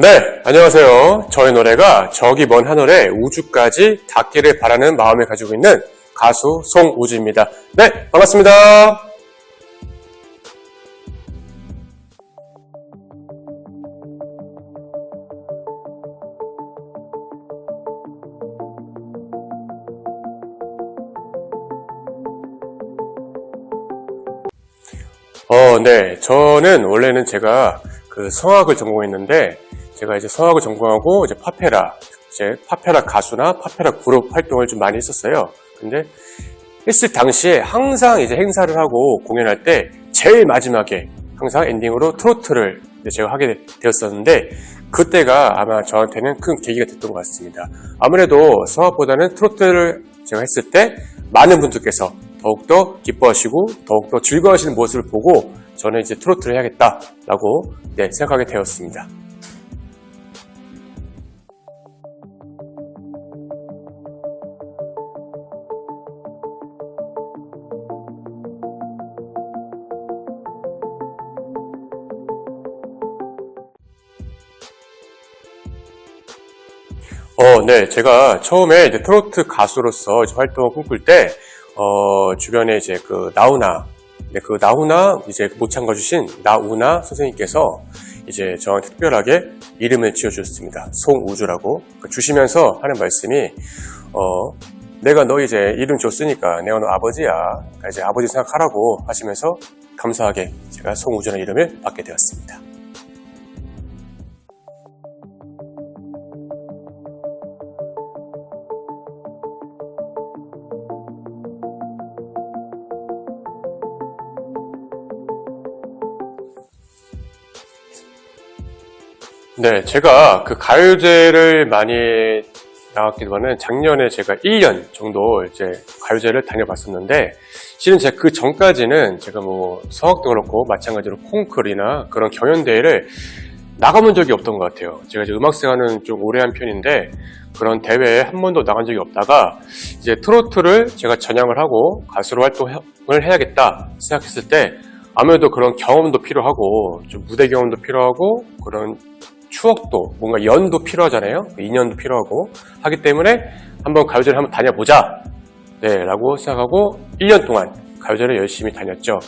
네, 안녕하세요. 저의 노래가 저기 먼 하늘에 우주까지 닿기를 바라는 마음을 가지고 있는 가수 송우주입니다. 네, 반갑습니다. 어, 네. 저는 원래는 제가 그 성악을 전공했는데, 제가 이제 성악을 전공하고, 이제 파페라, 이제 파페라 가수나 파페라 그룹 활동을 좀 많이 했었어요. 근데 했을 당시에 항상 이제 행사를 하고 공연할 때 제일 마지막에 항상 엔딩으로 트로트를 제가 하게 되었었는데, 그때가 아마 저한테는 큰 계기가 됐던 것 같습니다. 아무래도 성악보다는 트로트를 제가 했을 때 많은 분들께서 더욱더 기뻐하시고 더욱더 즐거워하시는 모습을 보고 저는 이제 트로트를 해야겠다라고 네, 생각하게 되었습니다. 어, 네. 제가 처음에 이제 트로트 가수로서 이제 활동을 꿈꿀 때, 어, 주변에 이제 그 나우나, 네, 그 나우나 이제 모창 가 주신 나우나 선생님께서 이제 저한테 특별하게 이름을 지어주셨습니다. 송우주라고. 그 주시면서 하는 말씀이, 어, 내가 너 이제 이름 줬으니까 내가 너 아버지야. 그러니까 이제 아버지 생각하라고 하시면서 감사하게 제가 송우주라는 이름을 받게 되었습니다. 네, 제가 그 가요제를 많이 나왔기보다는 작년에 제가 1년 정도 이제 가요제를 다녀봤었는데 실은 제가 그 전까지는 제가 뭐 성악도 그렇고 마찬가지로 콩쿨이나 그런 경연대회를 나가본 적이 없던 것 같아요. 제가 이제 음악생활은 좀 오래 한 편인데 그런 대회에 한 번도 나간 적이 없다가 이제 트로트를 제가 전향을 하고 가수로 활동을 해야겠다 생각했을 때 아무래도 그런 경험도 필요하고 좀 무대 경험도 필요하고 그런 추억도 뭔가 연도 필요하잖아요. 인연도 필요하고 하기 때문에 한번 가요제를 한번 다녀보자. 네, 라고 생각하고 1년 동안 가요제를 열심히 다녔죠.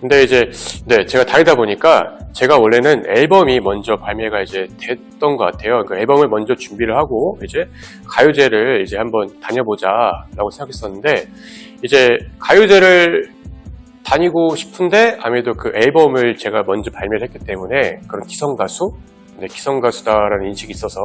근데 이제 네, 제가 다니다 보니까 제가 원래는 앨범이 먼저 발매가 이제 됐던 것 같아요. 그 앨범을 먼저 준비를 하고 이제 가요제를 이제 한번 다녀보자라고 생각했었는데 이제 가요제를 다니고 싶은데 아무래도 그 앨범을 제가 먼저 발매를 했기 때문에 그런 기성 가수 네, 기성 가수다라는 인식이 있어서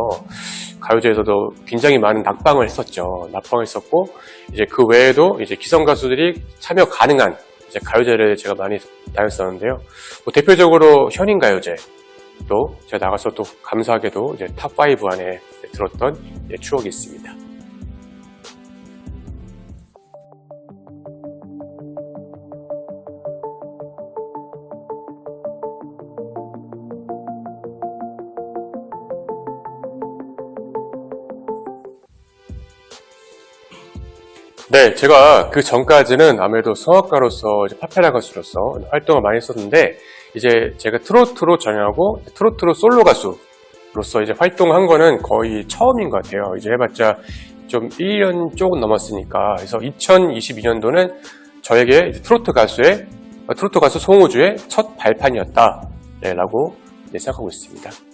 가요제에서도 굉장히 많은 낙방을 했었죠. 낙방을 했었고 이제 그 외에도 이제 기성 가수들이 참여 가능한 이제 가요제를 제가 많이 다녔었는데요. 뭐 대표적으로 현인 가요제도 제가 나가서 또 감사하게도 이제 탑5 안에 들었던 추억이 있습니다. 네, 제가 그 전까지는 아무래도 성악가로서 파페라 가수로서 활동을 많이 했었는데 이제 제가 트로트로 전향하고 트로트로 솔로 가수로서 이제 활동한 거는 거의 처음인 것 같아요. 이제 해봤자 좀 1년 조금 넘었으니까 그래서 2022년도는 저에게 트로트 가수의 트로트 가수 송우주의 첫 발판이었다라고 생각하고 있습니다.